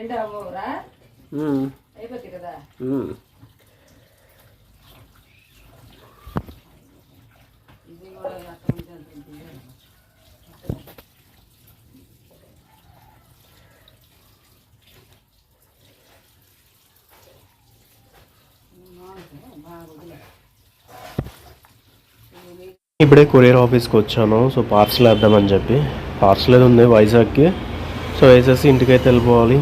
రెండు అవ్వరా కదా. ఇది కూడా. ఇప్పుడే కొరియర్ ఆఫీస్కి వచ్చాను. సో పార్సల్ వేద్దామని చెప్పి. పార్సల్ ఏది ఉంది వైజాగ్కి. సో వేసేసి ఇంటికైతే వెళ్ళిపోవాలి.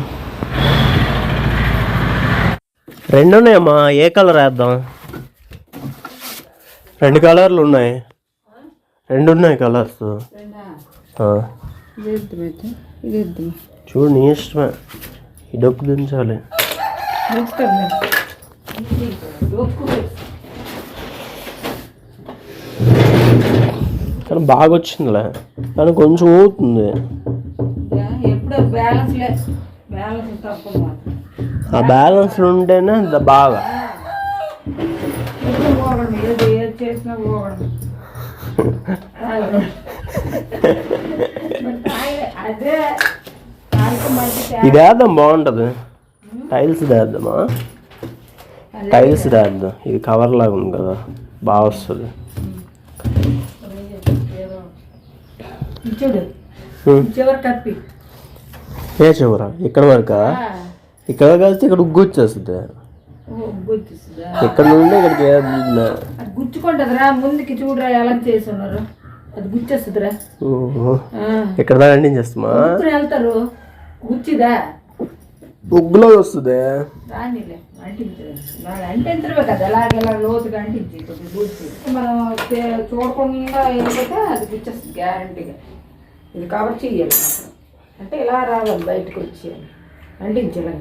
రెండున్నాయమ్మా ఏ కలర్ వేద్దాం? రెండు కలర్లు ఉన్నాయి. రెండు ఉన్నాయి కలర్స్ చూడు నీ ఇష్టమే. ఈ డొక్కు దించాలి. కానీ బాగా వచ్చిందిలే. కానీ కొంచెం ఊతుంది ఎప్పుడు బ్యాలెన్స్ బ్యాలెన్స్ తక్కువ ఆ బ్యాలెన్స్ ఉంటేనే బాగా. ఇది వేద్దాం బాగుంటుంది. టైల్స్ వేద్దామా? టైల్స్ వేద్దాం. ఇది కవర్ లాగా ఉంది కదా బాగా వస్తుంది. ఏ చివర? ఇక్కడ వరకా? ఇక్కడ కలిసి ఇక్కడ ఉగ్గు వచ్చేస్తుంది. ఇక్కడ నుండి ఇక్కడికి గుచ్చుకుంటుందిరా ముందుకి చూడరా ఎలా చేసి ఉన్నారు. అది గుచ్చేస్తుందిరా. ఇక్కడ దాకా గుచ్చుకుని వెళ్తారు. గుచ్చిదా? ఉగ్గులో వస్తుంది. చూడకుండా వెళ్ళిపోతే అది గుచ్చేస్తుంది గ్యారంటీగా ఇది కవర్ మాత్రం అంటే ఇలా రావాలి బయటకు వచ్చి. అంటించాలి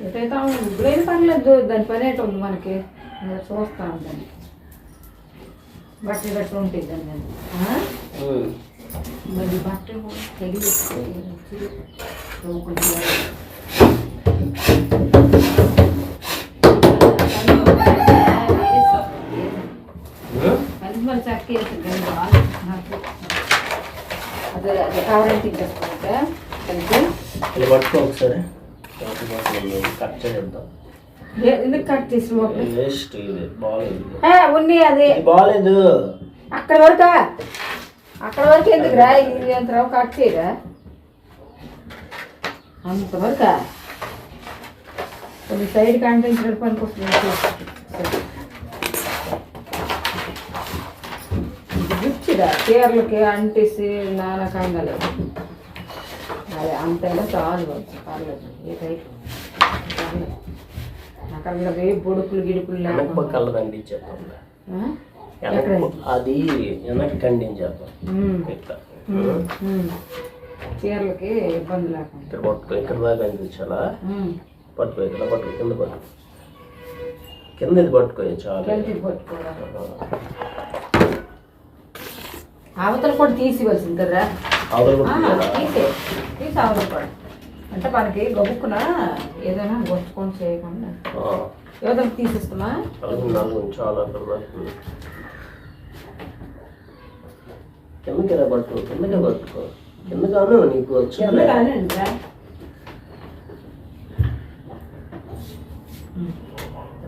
ఎటైతే ఇప్పుడేం పర్లేదు దాని పని ఏంటి ఉంది మనకి? ఇంకా చూస్తాం దాన్ని బట్టలు గట్ట ఉంటుంది దాన్ని అది. ఆ? మరి బట్టలు కూడా తెగి మరి చక్క వేస్తుంది అదే అదే కావాలంటే ఇంకేసుకుంటే కలిపి ఇలా పట్టుకో ఒకసారి. కట్ చేద్దాం ఎందుకు కట్ చేసి వేస్ట్ ఇది. బాగాలేదు ఉన్ని అది? బాగాలేదు అక్కడ వరకా? అక్కడ వరకు ఎందుకురా ఇది ఎంత కట్ చేయరా? అంతవరకా కొన్ని సైడ్ కంటెంట్ పనికి వస్తుంది. ఇది గుచ్చిదా చీరలకి అంటేసి నానా కంగాలి. అది అంతైనా చాలు పర్లేదు ఏ టైప్? పర్లేదు అక్కడ ఏ పక్కల అంటించేద్దాం ఆ? వెనక అది వెనక్కి ఉమ్. ఇట్లా. చీరలకి ఇబ్బంది లేకుండా. ఇక్కడ పట్టుకో ఇక్కడ దాకా ఉమ్. పట్టుకో ఇక్కడ పట్టుకో కింద పట్టుకో కింద ఇది పట్టుకో చాలు అవతల కూడా తీసివలసింది కదా అవతల తీసి అవతల కూడా అంటే మనకి గబుక్కున ఏదైనా గొచ్చుకొని చేయకుండా. నాలుగు నాలుగు చాలా. కిందకి పట్టుకో. కిందకే నీకు అంటారా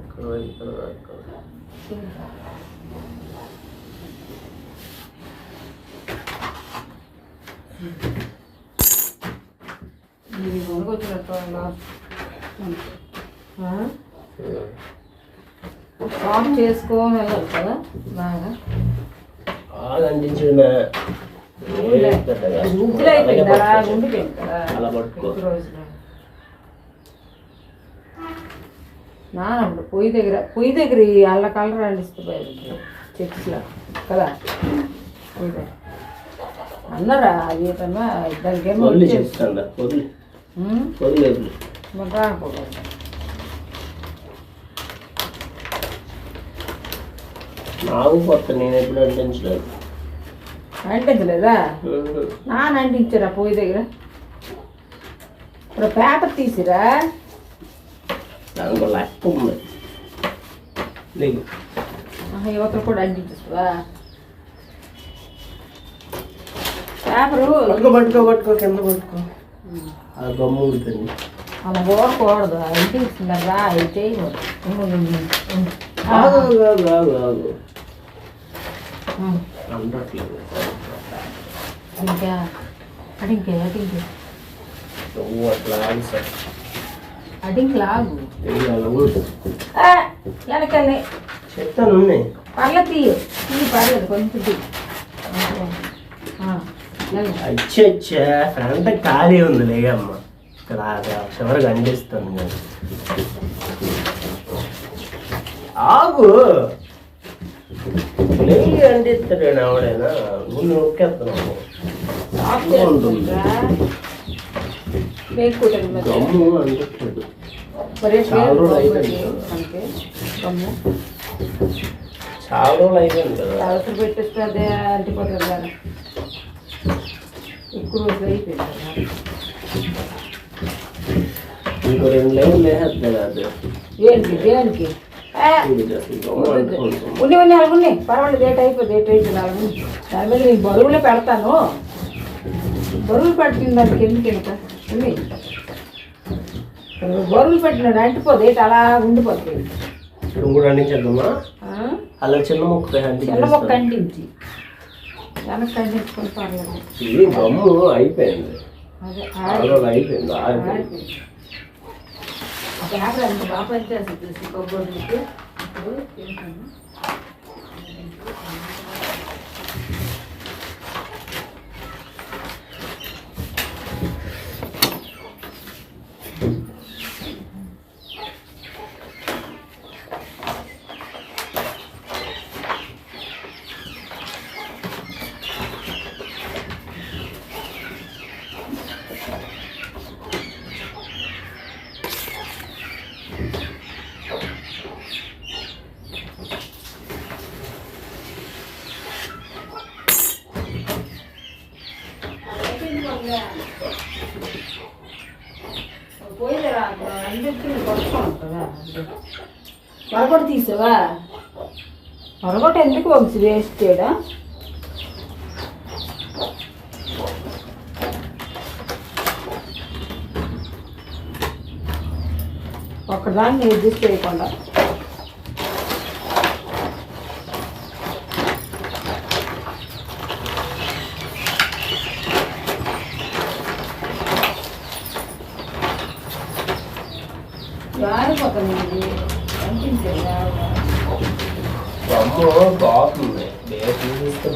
ఇక్కడ ఇక్కడ దాకా. ఇది కొనుకొచ్చినట్టు సాఫ్ చేసుకొని వెళ్ళాలి కదా బాగా బాగా అంటించిన ఊళ్ళో ముగ్గులు అయిపోయింది అలా కదా అలా పట్టుకో. ఎక్కువ రోజులు నానప్పుడు పొయ్యి దగ్గర పొయ్యి దగ్గర అల్ల కలర్ అండిస్తుంది చర్చిలో కదా? పొయ్యి దగ్గర. అన్నారా అది నాకు కొత్త నేను ఎప్పుడు అంటించలేదు అంటించలేదా నాన్న అంటించారా పొయ్యి దగ్గర? ఇప్పుడు పేపర్ తీసిరా? దానికి లెక్క ఉంది. లేదు యువతలు కూడా అంటించేస్తుందా పేపరు. పట్టుకో పట్టుకో పట్టుకో కింద పట్టుకో. ఆ గమ్ము అలా పోకూడదు అయితే అది అయితే ఇంకా అడింకే అడింకే అడింకి లాగు వెనకాలే చెప్తాను ఉన్నాయి. పర్లేదు తీయ తీయ పర్లేదు కొంచెం తీయి అచ్చా అచ్చా ఫ్రంట్ ఖాళీ ఉంది లేగమ్మ ఇక్కడ చివరికి అందిస్తాను నేను ఆగు! లేగి అందిస్తాడు ఆవిడైనా? ముందు గమ్ము అందిస్తాడు మరి చాలా రోజులు అయిపోయింది. చాలా రోజులు అయిపోయింది కదా. అవసరం పెట్టేస్తే అదే అంటిపోతుంది అయిపోయింది ఇంకో రెండు లైన్లు అది దేనికి దేనికి. ఉన్ని ఉన్ని అలాగున్నాయి పర్వాలేదు డేట్ అయిపోయి డేట్ అయిపోయింది అలాగుంది దాని మీద నేను బరువులే పెడతాను బరువులు పెట్టిన దానికి ఎందుకు ఉంది బరువులు పెట్టినాడు అంటిపోదు ఏంటి అలా ఉండిపోతుంది ఇప్పుడు కూడా? అలా చిన్న మొక్క చిన్న మొక్క అంటించి వెనక్కి పర్లేదు ఇది గమ్ము అయిపోయింది. రోజులు అయిపోయింది ఆరిపోయింది ఆడిపోయింది. ఆ పేపర్ బాగా పనిచేస్తుంది ఇప్పుడు తింటాను తీసావా? వరగొట్ట ఎందుకు వంశీ వేస్ట్ చేయడా? ఒకదాన్ని అడ్జస్ట్ చేయకుండా జారిపోతుంది ఇది అనిపించదు గమ్ము బాగుంది బేస్ తీస్తే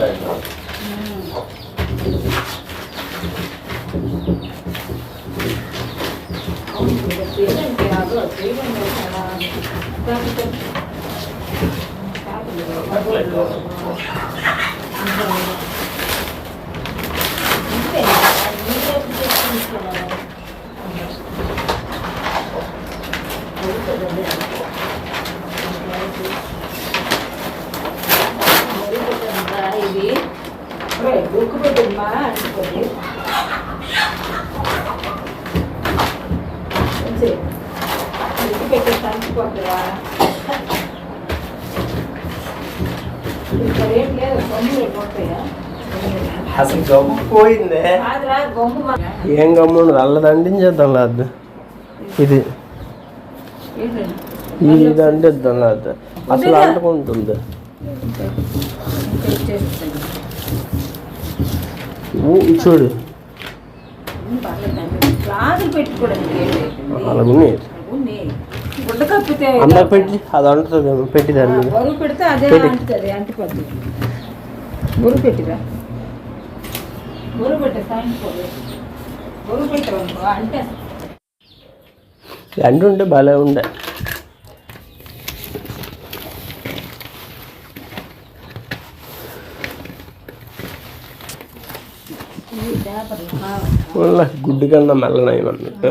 ఇది బుక్ పెట్టమ్మా అనుకోండి బుక్ పెట్టేసి అనుకోద్దురా ఇంకా రేట్ లేదు గమ్ము రేపు వస్తాయా అసలు గమ్ము పోయిందే ఏం గమ్ము ఉండదు అల్లది అంటించేద్దాం లేదు ఇది ఏంటండి ఇది అంటిద్దాం లేదు అసలు అంటుకుంటుంది. చూడు. అందరికి పెట్టి అది అంటుంది పెట్టి దాని మీద. పెడితే అదే పెట్టిరా. పెట్టే సాయంత్రం అంటే అంటుంటే భలే ఉండే గుడ్డు కన్నా మెల్లనయ్యమన్నట్టు